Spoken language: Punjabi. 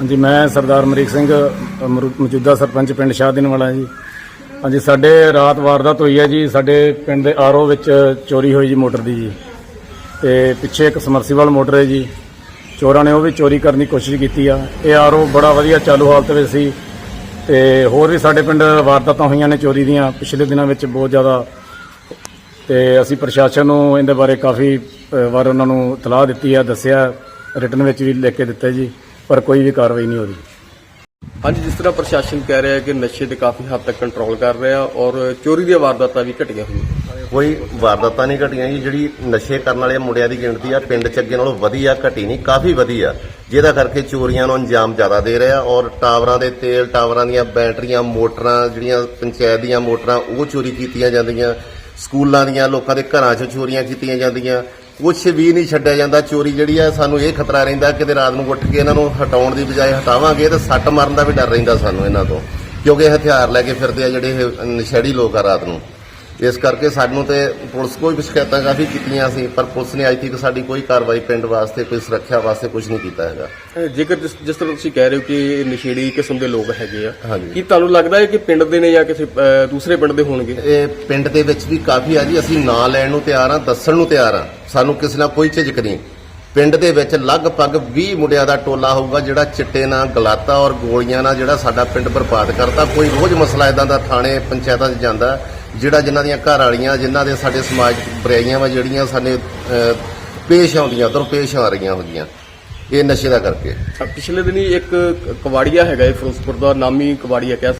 ਹਾਂਜੀ ਮੈਂ ਸਰਦਾਰ ਅਮਰੀਕ ਸਿੰਘ ਅ, ਮੌਜੂਦਾ ਸਰਪੰਚ ਪਿੰਡ ਸ਼ਾਹਦੀਨ ਵਾਲਾ ਜੀ। ਹਾਂਜੀ ਸਾਡੇ ਰਾਤ ਵਾਰਦਾਤ ਹੋਈ ਹੈ ਜੀ ਸਾਡੇ ਪਿੰਡ ਦੇ ਆਰਓ ਵਿੱਚ ਚੋਰੀ ਹੋਈ ਜੀ ਮੋਟਰ ਦੀ ਜੀ। ਤੇ ਪਿੱਛੇ ਇੱਕ ਸਮਰਸੀਬਲ ਮੋਟਰ ਹੈ ਜੀ। ਚੋਰਾਂ ਨੇ ਉਹ ਵੀ ਚੋਰੀ ਕਰਨ ਦੀ ਕੋਸ਼ਿਸ਼ ਕੀਤੀ ਆ। ਇਹ ਆਰਓ ਬੜਾ ਵਧੀਆ ਚਾਲੂ ਹਾਲਤ ਵਿੱਚ ਸੀ। ਤੇ ਹੋਰ ਵੀ ਸਾਡੇ ਪਿੰਡ ਵਾਰਦਾਤਾਂ ਹੋਈਆਂ ਨੇ ਚੋਰੀ ਦੀਆਂ ਪਿਛਲੇ ਦਿਨਾਂ ਵਿੱਚ ਬਹੁਤ ਜ਼ਿਆਦਾ। ਤੇ ਅਸੀਂ ਪ੍ਰਸ਼ਾਸਨ ਨੂੰ ਇਹਦੇ ਬਾਰੇ ਕਾਫੀ ਵਾਰ ਉਹਨਾਂ ਨੂੰ ਇਤਲਾਹ ਦਿੱਤੀ ਆ ਦੱਸਿਆ ਰਿਟਰਨ ਵਿੱਚ ਵੀ ਲਿਖ ਕੇ ਦਿੱਤਾ ਜੀ। ਪਰ ਕੋਈ ਵੀ ਕਾਰਵਾਈ ਨਹੀਂ ਹੋ ਰਹੀ। ਹਾਂਜੀ ਜਿਸ ਤਰ੍ਹਾਂ ਪ੍ਰਸ਼ਾਸਨ ਕਹਿ ਰਿਹਾ ਹੈ ਕਿ ਨਸ਼ੇ ਤੇ ਕਾਫੀ ਹੱਦ ਤੱਕ ਕੰਟਰੋਲ ਕਰ ਰਿਹਾ ਔਰ ਚੋਰੀ ਦੀਆਂ ਵਾਰਦਾਤਾਂ ਵੀ ਘਟੀਆਂ ਹੋਈਆਂ। ਕੋਈ ਵਾਰਦਾਤਾਂ ਨਹੀਂ ਘਟੀਆਂ ਜੀ ਜਿਹੜੀ ਨਸ਼ੇ ਕਰਨ ਵਾਲੇ ਮੁੰਡਿਆਂ ਦੀ ਗਿਣਤੀ ਆ ਪਿੰਡ ਚ ਅੱਗੇ ਨਾਲੋਂ ਵਧੀਆ ਘਟੀ ਨਹੀਂ ਕਾਫੀ ਵਧੀਆ। ਜਿਹਦਾ ਕਰਕੇ ਚੋਰੀਆਂ ਨੂੰ ਅੰਜਾਮ ਜ਼ਿਆਦਾ ਦੇ ਰਿਹਾ ਔਰ ਟਾਵਰਾਂ ਦੇ ਤੇਲ ਟਾਵਰਾਂ ਦੀਆਂ ਬੈਟਰੀਆਂ ਮੋਟਰਾਂ ਜਿਹੜੀਆਂ ਪੰਚਾਇਤ ਦੀਆਂ ਮੋਟਰਾਂ ਉਹ ਚੋਰੀ ਕੀਤੀਆਂ ਜਾਂਦੀਆਂ। ਸਕੂਲਾਂ ਦੀਆਂ ਲੋਕਾਂ ਦੇ ਘਰਾਂ 'ਚ ਚੋਰੀਆਂ ਕੀਤੀਆਂ ਜਾਂਦੀਆਂ। ਕੁਛ ਵੀ ਨਹੀਂ ਛੱਡਿਆ ਜਾਂਦਾ। ਚੋਰੀ ਜਿਹੜੀ ਆ, ਸਾਨੂੰ ਇਹ ਖਤਰਾ ਰਹਿੰਦਾ ਕਿਤੇ ਰਾਤ ਨੂੰ ਉੱਠ ਕੇ ਇਹਨਾਂ ਨੂੰ ਹਟਾਉਣ ਦੀ ਬਜਾਏ ਹਟਾਵਾਂਗੇ, ਤਾਂ ਸੱਟ ਮਾਰਨ ਦਾ ਵੀ ਡਰ ਰਹਿੰਦਾ ਸਾਨੂੰ ਇਹਨਾਂ ਤੋਂ। ਕਿਉਂਕਿ ਇਹ ਹਥਿਆਰ ਲੈ ਕੇ ਫਿਰਦੇ ਆ ਜਿਹੜੇ ਇਹ ਨਸ਼ੇੜੀ ਲੋਕ ਆ ਰਾਤ ਨੂੰ। ਇਸ ਕਰਕੇ ਸਾਨੂੰ ਤੇ ਪੁਲਿਸ ਕੋਈ ਵੀ ਸ਼ਿਕਾਇਤਾਂ ਕਾਫੀ ਕੀਤੀਆਂ ਸੀ ਪਰ ਪੁਲਿਸ ਨੇ ਅੱਜ ਤੱਕ ਸਾਡੀ ਕੋਈ ਕਾਰਵਾਈ ਪਿੰਡ ਵਾਸਤੇ ਕੋਈ ਸੁਰੱਖਿਆ ਵਾਸਤੇ ਕੁਝ ਨਹੀਂ ਕੀਤਾ ਹੈਗਾ। ਜੇਕਰ ਜਿਸ ਜਿਸ ਤਰ੍ਹਾਂ ਤੁਸੀਂ ਕਹਿ ਰਹੇ ਹੋ ਕਿ ਨਸ਼ੇੜੀ ਕਿਸਮ ਦੇ ਲੋਕ ਹੈਗੇ ਆ ਹਾਂਜੀ। ਕੀ ਤੁਹਾਨੂੰ ਲੱਗਦਾ ਹੈ ਕਿ ਪਿੰਡ ਦੇ ਨੇ ਜਾਂ ਕਿਸੇ ਅਹ, ਦੂਸਰੇ ਪਿੰਡ ਦੇ ਹੋਣਗੇ? ਇਹ ਪਿੰਡ ਦੇ ਵਿੱਚ ਵੀ ਕਾਫੀ ਆ ਜੀ ਅਸੀਂ ਨਾਂ ਲੈਣ ਨੂੰ ਤਿਆਰ ਆ ਦੱਸਣ ਨੂੰ ਤਿਆਰ ਆ ਸਾਨੂੰ ਕਿਸੇ ਨਾਲ ਕੋਈ ਝਿਜਕ ਨਹੀਂ। ਪਿੰਡ ਦੇ ਵਿੱਚ ਲਗਭਗ 20 ਮੁੰਡਿਆਂ ਦਾ ਟੋਲਾ ਹੋਊਗਾ, ਜਿਹੜਾ ਚਿੱਟੇ ਨਾਲ ਗਲਾਤਾ ਔਰ ਗੋਲੀਆਂ ਨਾਲ ਜਿਹੜਾ ਸਾਡਾ ਪਿੰਡ ਬਰਬਾਦ ਕਰਤਾ। ਕੋਈ ਰੋਜ਼ ਮਸਲਾ ਇਦਾਂ ਦਾ ਥਾਣੇ, ਪੰਚਾਇਤਾਂ 'ਚ ਜਾਂਦਾ, ਜਿਹੜਾ ਜਿਨ੍ਹਾਂ ਦੀਆਂ ਘਰ ਵਾਲੀਆਂ, ਜਿਨ੍ਹਾਂ ਦੇ ਸਾਡੇ ਸਮਾਜ 'ਚ ਬੁਰਾਈਆਂ ਵਾ, ਜਿਹੜੀਆਂ ਸਾਡੇ ਪੇਸ਼ ਆਉਂਦੀਆਂ ਦੁਰਪੇਸ਼ ਆ ਰਹੀਆਂ ਹੁੰਦੀਆਂ। ਇਹ ਨਸ਼ੇ ਦਾ ਕਰਕੇ। ਪਿਛਲੇ ਦਿਨੀ ਇੱਕ ਕਵਾੜੀਆ ਹੈਗਾ ਇਹ ਫਿਰੋਜ਼ਪੁਰ ਦਾ, ਨਾਮੀ ਕਵਾੜੀਆ ਕਹਿ